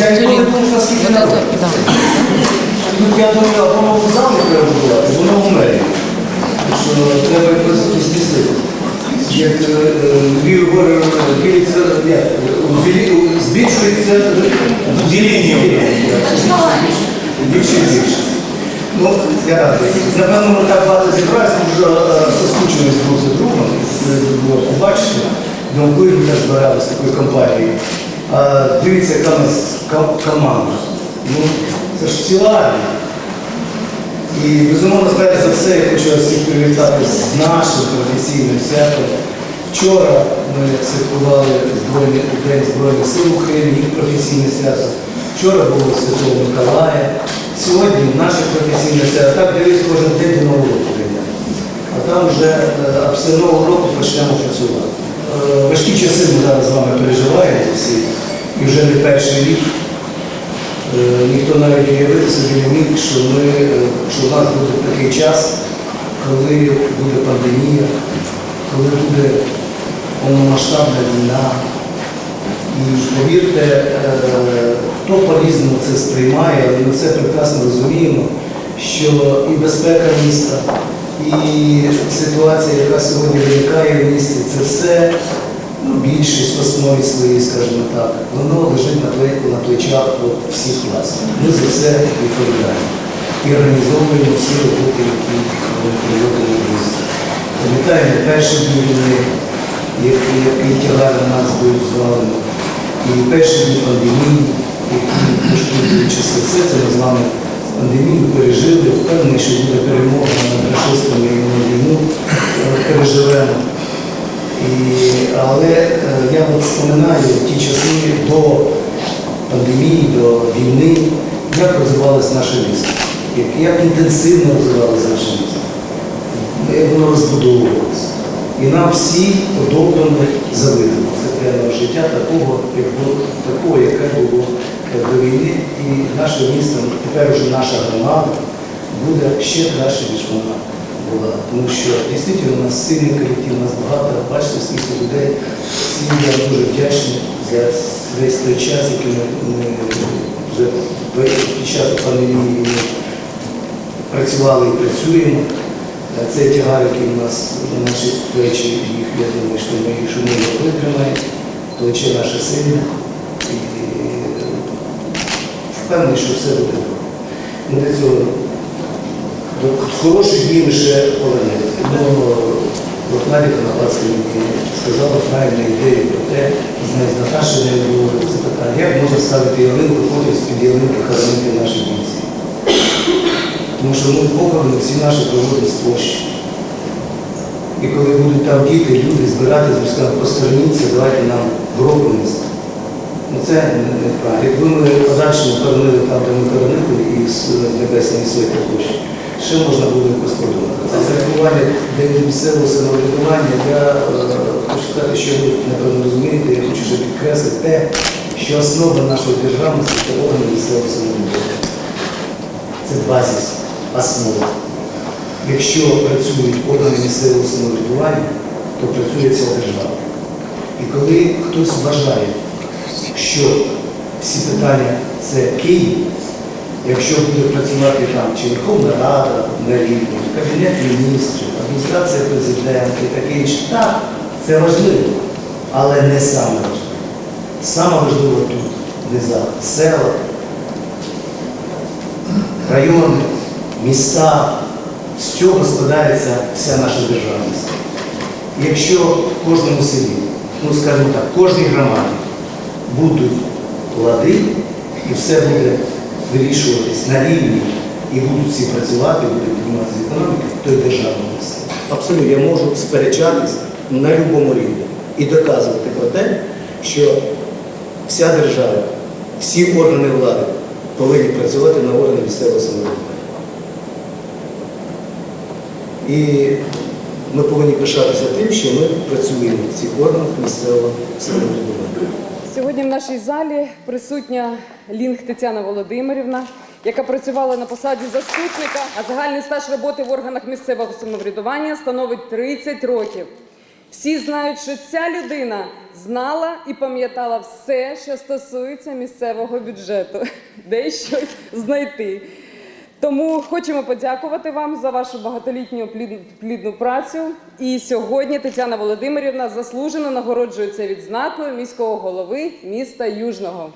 Я не був наскільки Вот народ. это, да. Я думаю, або в залі треба будувати, воно в мері. Що треба якось змістити. Як е, е, ділиться, як, увелі- збільшується діління. Більше і більше. Ну, я радий. Напевно, ми так багато зібралися, ми вже е, соскучились друг за другом, це було побачити. Думку ми збиралися такою компанією. А дивіться, яка нас команда. Ну, це ж ціла. І безумовно, перш за все, я хочу всіх привітати з нашим професійним святом. Вчора ми святкували Збройний День Збройних сил України, їх професійне свято. Вчора було Святого Миколая. Сьогодні наше професійне свято. Так дивись кожен день до нового року. А там вже е, а нового року почнемо працювати. Е, Важкі часи ми зараз з вами переживаємо всі, і вже не перший рік. Е, Ніхто навіть уявити собі не міг, що, ми, е, що в нас буде такий час, коли буде пандемія, коли буде повномасштабна війна. І повірте, е, хто по-різному це сприймає, але ми це прекрасно розуміємо, що і безпека міста, і ситуація, яка сьогодні виникає в місті, це все більшість в основі своїй, скажімо так, воно лежить на, пле- на плечах от всіх нас. Ми за це відповідаємо і організовуємо всі роботи, які ми проводимо в місті. Пам'ятаємо перші дні війни, які, які тягар на нас будуть звалено, і перші дні пандемії, які пошкодили. Все це ми з вами пандемію пережили, впевнений, що буде перемога над расистами і на війну е, переживемо. І, але е, я от споминаю ті часи до пандемії, до війни, як розвивалося наше місто, як, інтенсивно розвивалося наше місто, як воно розбудовувалося. І нам всі подобно завидимо соціального життя такого, як було, такого, яке було до війни. І наше місто, тепер вже наша громада, буде ще краще, ніж вона була. Тому що дійсно у нас сильний колектив, у нас багато, бачите, скільки людей. Всім я дуже вдячний за весь той час, який ми, ми вже під час пандемії працювали і працюємо. Е, Це тягар, який у нас на наші плечі, їх, я думаю, що ми, ми його витримаємо, плече наше сильне. І е, впевнений, що все буде добре. Ми до цього ще повернемося. Ну, от Надя Конопадська мені сказала правильну ідею про те, з не було запитання, як можна ставити ялинку, потім з-під ялинки хоронити наші бійці. Тому що ми похорони всі наші проводимо з площі. І коли будуть там діти, люди збиратися, ми скажемо, посторонніться, давайте нам гроб нести. Ну це не- неправильно. Якби ми подальшому хоронили там, де ми хоронили, і з Небесної Сотні площі, ще можна якось подумати. А зарахування День місцевого самоврядування, я е, хочу сказати, що ви напевно розумієте, я хочу ще підкреслити те, що основа нашої державності це органи місцевого самоврядування. Це базис, основа. Якщо працюють органи місцевого самоврядування, то працює ця держава. І коли хтось вважає, що всі питання це Київ, якщо буде працювати там чи Верховна Рада на рівні, Кабінет міністрів, адміністрація президента і таке інше, так, це важливо, але не саме важливо. Саме важливо тут, внизу, села, райони, міста, з цього складається вся наша державність. Якщо в кожному селі, ну скажімо так, в кожній громаді будуть лади, і все буде вирішуватись на рівні, і будуть всі працювати, будуть підніматися економіки, то й держава буде. Абсолютно, я можу сперечатись на будь-якому рівні і доказувати про те, що вся держава, всі органи влади повинні працювати на органи місцевого самоврядування. І ми повинні пишатися тим, що ми працюємо в цих органах місцевого самоврядування. Сьогодні в нашій залі присутня Лінг Тетяна Володимирівна, яка працювала на посаді заступника, а загальний стаж роботи в органах місцевого самоврядування становить 30 років. Всі знають, що ця людина знала і пам'ятала все, що стосується місцевого бюджету, де щось знайти. Тому хочемо подякувати вам за вашу багатолітню плідну, працю. І сьогодні Тетяна Володимирівна заслужено нагороджується відзнакою міського голови міста Южного.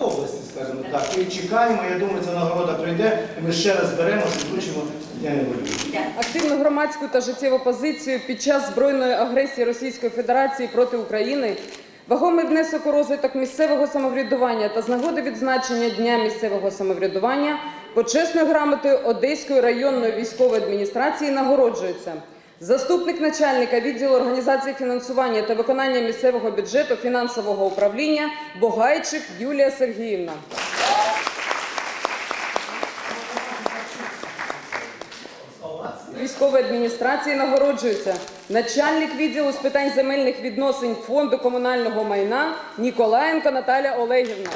області, скажімо так. І чекаємо, я думаю, ця нагорода прийде, і ми ще раз беремо вручимо. Активну громадську та життєву позицію під час збройної агресії Російської Федерації проти України, вагомий внесок у розвиток місцевого самоврядування та з нагоди відзначення Дня місцевого самоврядування почесною грамотою Одеської районної військової адміністрації нагороджується. Заступник начальника відділу організації фінансування та виконання місцевого бюджету фінансового управління Богайчик Юлія Сергіївна. Військової адміністрації нагороджується начальник відділу з питань земельних відносин фонду комунального майна Ніколаєнко Наталя Олегівна.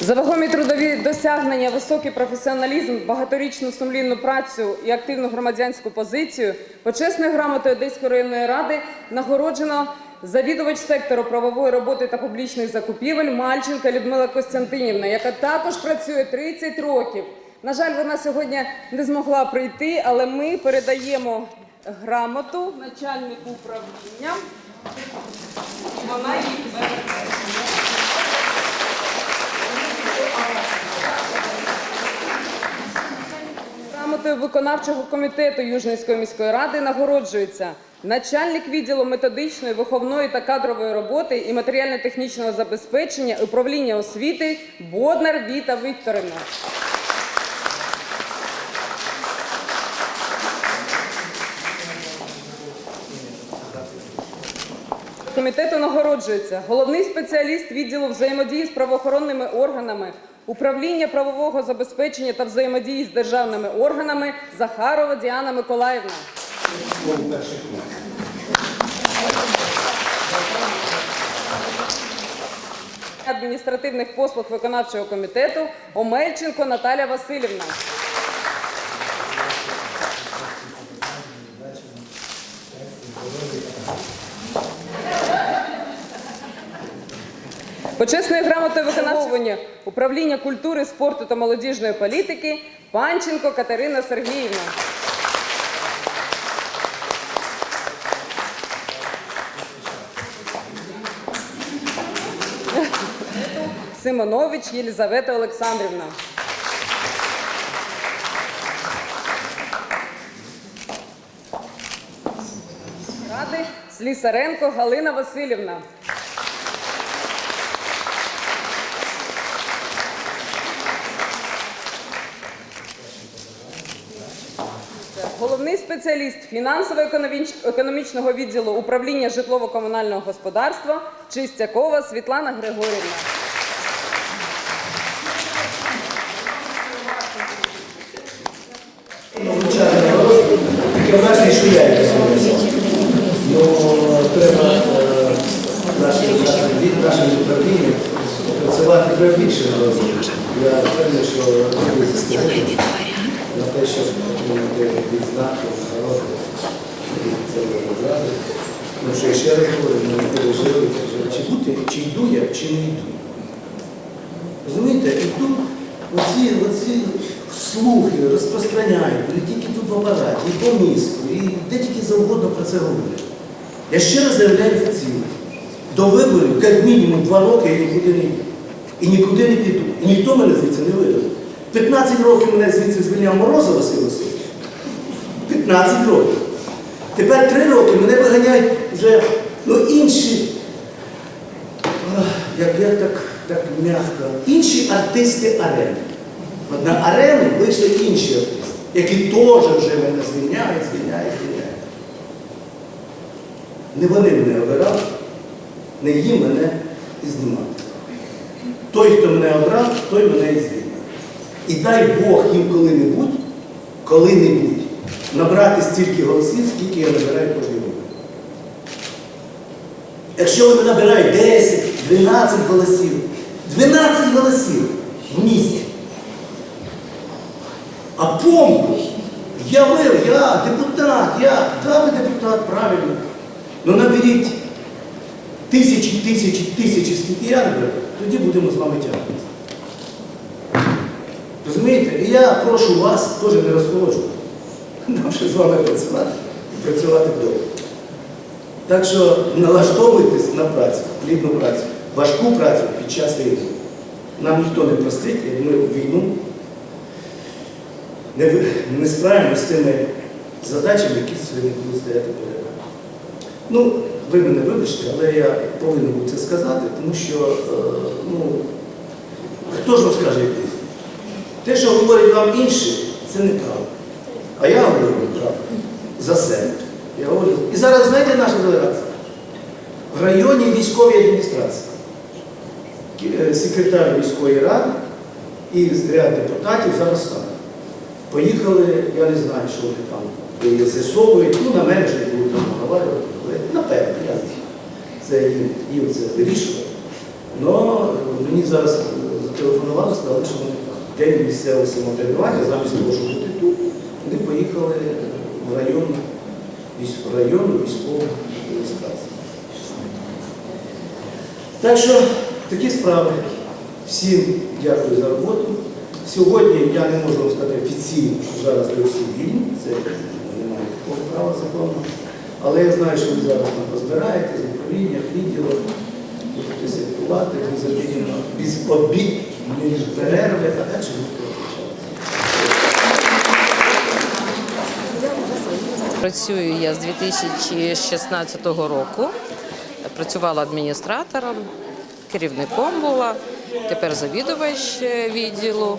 За вагомі трудові досягнення, високий професіоналізм, багаторічну сумлінну працю і активну громадянську позицію почесною грамотою Одеської районної ради нагороджено завідувач сектору правової роботи та публічних закупівель Мальченка Людмила Костянтинівна, яка також працює 30 років. На жаль, вона сьогодні не змогла прийти, але ми передаємо грамоту начальнику управління. Вона її. Грамотою виконавчого комітету Южницької міської ради нагороджується начальник відділу методичної, виховної та кадрової роботи і матеріально-технічного забезпечення управління освіти Боднар Віта Вікторівна. Комітету нагороджується головний спеціаліст відділу взаємодії з правоохоронними органами, управління правового забезпечення та взаємодії з державними органами Захарова Діана Миколаївна. Адміністративних послуг виконавчого комітету Омельченко Наталя Васильівна. Почесною грамотою виконавчого управління культури, спорту та молодіжної політики Панченко Катерина Сергіївна. Симонович Єлізавета Олександрівна. Ради Слісаренко Галина Васильівна. Головний спеціаліст фінансово-економічного відділу управління житлово-комунального господарства Чистякова Світлана Григорівна. Що я якось написав. Ну, треба е, нашим нашим управлінням працювати треба більше народу. Я впевнений, що ви заслуговуєте на те, щоб отримати відзнаку народу від ради. Тому що я ще раз говорю, ми пережили, чи бути, чи йду я, чи не йду. Розумієте, і тут оці, оці слухи розпространяють, не тільки тут в апараті, і по місту, і де тільки завгодно про це говорять. Я ще раз заявляю офіційно. До виборів, як мінімум, два роки я нікуди не йду. І нікуди не піду. І ніхто мене звідси не видав. 15 років мене звідси звільняв Морозов Василь Васильович. 15 років. Тепер 3 роки мене виганяють вже ну, інші як я так, так м'яко. Інші артисти арени. На арену вийшли інші артисти, які теж вже мене звільняють, звільняють, звільняють. Не вони мене обирали, не їм мене і знімати. Той, хто мене обрав, той мене і звільнив. І дай Бог їм коли-небудь, коли-небудь набрати стільки голосів, скільки я набираю кожен рік. Якщо вони набирають 10, 12 голосів, 12 голосів в місті. А помню, я вир, я депутат, я, да, ви депутат, правильно. Ну наберіть тисячі, тисячі, тисячі, скільки я тоді будемо з вами тягнутися. Розумієте? І я прошу вас теж не розхолоджувати. Нам ще з вами працювати і працювати вдома. Так що налаштовуйтесь на працю, плідну працю, важку працю під час війни. Нам ніхто не простить, як ми війну не, не справимося з тими задачами, які сьогодні будуть стояти перед нами. Ну, ви мене вибачте, але я повинен був це сказати, тому що, е, ну, хто ж вам скаже, як? Те, що говорять вам інші, це неправда. А я говорю правду за себе. Я говорю. І зараз знаєте наша делегація? В районі військової адміністрації. Е, Секретар міської ради і ряд депутатів зараз там. Поїхали, я не знаю, що вони там е, з'ясовують, ну на мене вже будуть там наговарювати, але напевно, я. Це їм, їм це вирішувати. Но е, мені зараз е, зателефонували, сказали, що вони. День місцевого самоврядування, замість того, щоб бути тут, вони поїхали в район, в район військової адміністрації. Так що такі справи. Всім дякую за роботу. Сьогодні я не можу вам сказати офіційно, що зараз ви всі вільні, це немає такого права закону. Але я знаю, що ви зараз там розбираєте з управління, відділу, будете святкувати без обід, без перерви, а далі будете. Працюю я з 2016 року. Працювала адміністратором, керівником була, тепер завідувач е, відділу.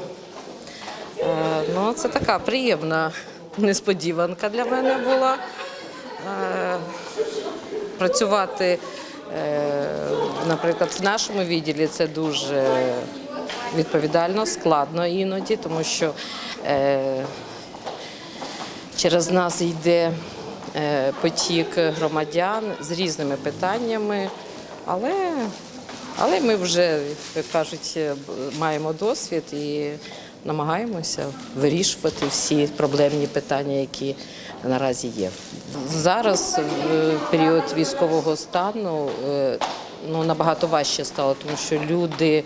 Е, Ну, це така приємна несподіванка для мене була. Е, Працювати, е, наприклад, в нашому відділі це дуже відповідально, складно іноді, тому що Через нас йде потік громадян з різними питаннями, але, але ми вже, як кажуть, маємо досвід і намагаємося вирішувати всі проблемні питання, які наразі є. Зараз в період військового стану е, ну, набагато важче стало, тому що люди.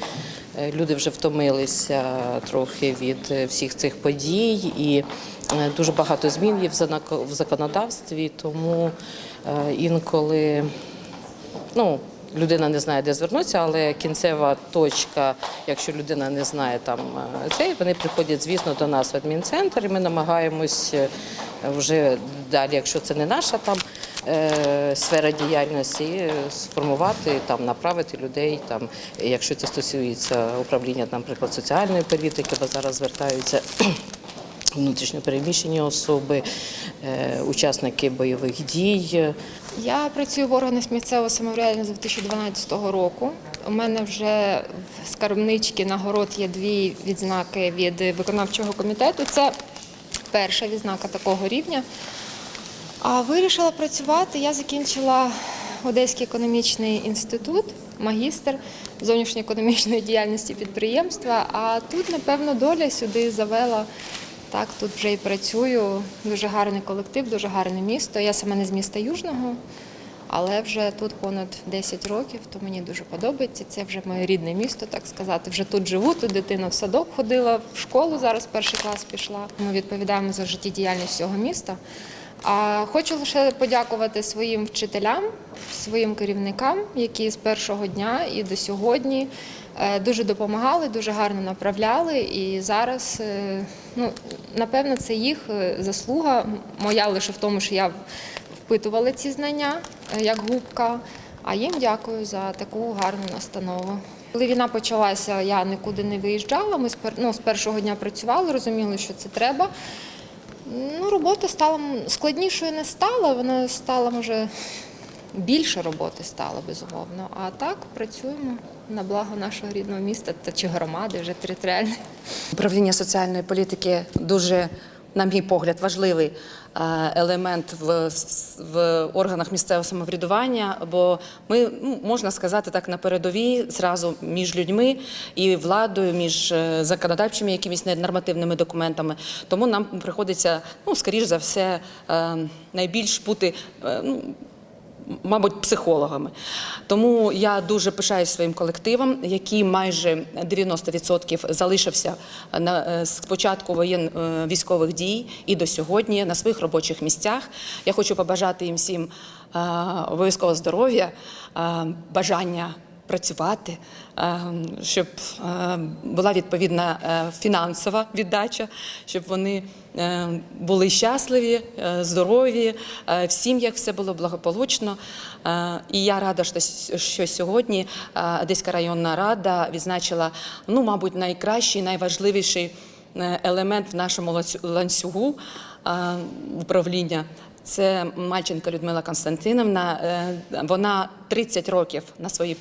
Е, Люди вже втомилися трохи від е, всіх цих подій, і е, дуже багато змін є в законодавстві, тому е, інколи ну, людина не знає, де звернутися, але кінцева точка, якщо людина не знає там е, цей, вони приходять, звісно, до нас в адмінцентр, і ми намагаємось е, вже далі, якщо це не наша там е, сфера діяльності, сформувати там, направити людей там, якщо це стосується управління, наприклад, соціальної політики, бо зараз звертаються. Внутрішньо переміщені особи, учасники бойових дій. Я працюю в органах місцевого самоврядування з 2012 року. У мене вже в скарбничці нагород є дві відзнаки від виконавчого комітету. Це перша відзнака такого рівня. А вирішила працювати. Я закінчила Одеський економічний інститут, магістр зовнішньоекономічної діяльності підприємства. А тут, напевно, доля сюди завела. Так, тут вже і працюю. Дуже гарний колектив, дуже гарне місто. Я сама не з міста Южного, але вже тут понад 10 років, то мені дуже подобається. Це вже моє рідне місто, так сказати. Вже тут живу, тут дитина в садок ходила, в школу зараз перший клас пішла. Ми відповідаємо за життєдіяльність цього міста. А хочу лише подякувати своїм вчителям, своїм керівникам, які з першого дня і до сьогодні дуже допомагали, дуже гарно направляли. І зараз, е, ну напевно, це їх е, заслуга. Моя лише в тому, що я впитувала ці знання е, як губка. А їм дякую за таку гарну настанову. Коли війна почалася, я нікуди не виїжджала. Ми ну, з першого дня працювали, розуміли, що це треба. Ну, робота стала складнішою не стала, вона стала, може, більше роботи стало, безумовно. А так працюємо на благо нашого рідного міста та чи громади вже територіальної. Управління соціальної політики дуже, на мій погляд, важливий е, елемент в, в органах місцевого самоврядування, бо ми ну, можна сказати так на передовій зразу між людьми і владою, між е, законодавчими якимись нормативними документами. Тому нам приходиться, ну скоріш за все, е, найбільш бути. ну, мабуть, психологами. Тому я дуже пишаюсь своїм колективом, який майже 90% залишився на е, з початку воєн е, військових дій і до сьогодні на своїх робочих місцях. Я хочу побажати їм всім е, обов'язково здоров'я, е, бажання. Працювати, е, щоб е, була відповідна е, фінансова віддача, щоб вони були щасливі, здорові, в сім'ях все було благополучно. І я рада, що сьогодні Одеська районна рада відзначила, ну, мабуть, найкращий, найважливіший елемент в нашому ланцюгу управління. Це Мальченко Людмила Константиновна. Вона 30 років на своїй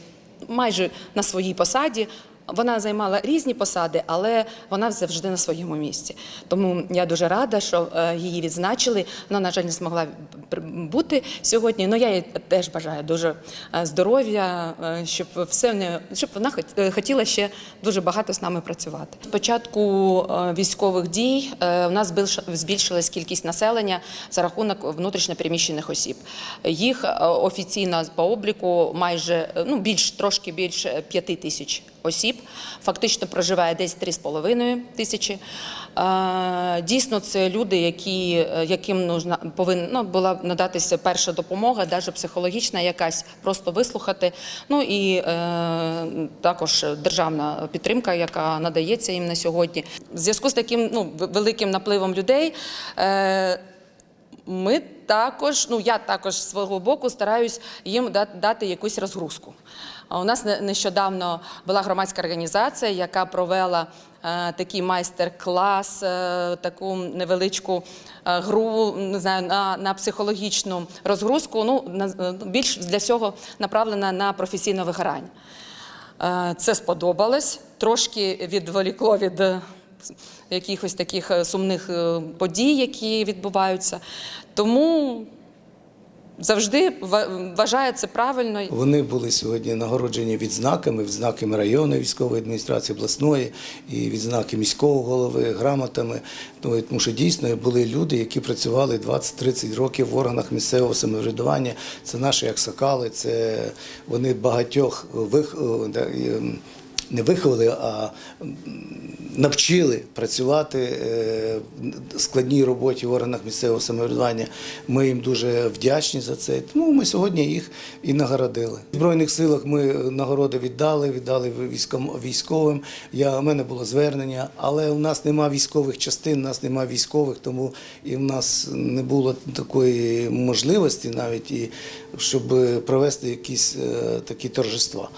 майже на своїй посаді. Вона займала різні посади, але вона завжди на своєму місці. Тому я дуже рада, що е, її відзначили. Вона, на жаль, не змогла бути сьогодні. але я їй теж бажаю дуже е, здоров'я, е, щоб все не щоб вона хот- хотіла ще дуже багато з нами працювати. З початку е, військових дій у нас збільш- збільшилась кількість населення за рахунок внутрішньопереміщених осіб. Їх офіційно по обліку майже ну більш трошки більше п'яти тисяч осіб. Фактично проживає десь 3,5 тисячі. Дійсно, це люди, які, е, яким нужна повинна ну, була надатися перша допомога, навіть психологічна якась, просто вислухати. Ну і е, також державна підтримка, яка надається їм на сьогодні. В зв'язку з таким ну, великим напливом людей. Е, ми також, ну я також з свого боку стараюсь їм дати якусь розгрузку. У нас не- нещодавно була громадська організація, яка провела е, такий майстер-клас, е, таку невеличку е, гру не знаю, на, на психологічну розгрузку. Ну, на, більш для цього направлена на професійне вигорання. Це сподобалось, трошки відволікло від якихось таких е, сумних е, подій, які відбуваються. Тому завжди ва- вважаю це правильно. Вони були сьогодні нагороджені відзнаками, відзнаками районної військової адміністрації обласної і відзнаки міського голови, грамотами. Ну, Тому що дійсно були люди, які працювали 20-30 років в органах місцевого самоврядування. Це наші аксакали, це вони багатьох вих... не виховали, а навчили працювати е, в складній роботі в органах місцевого самоврядування. Ми їм дуже вдячні за це. Тому ми сьогодні їх і нагородили. В Збройних силах ми нагороди віддали, віддали військовим. Я, у мене було звернення, але у нас нема військових частин, у нас нема військових, тому і в нас не було такої можливості навіть, і, щоб провести якісь е, такі торжества.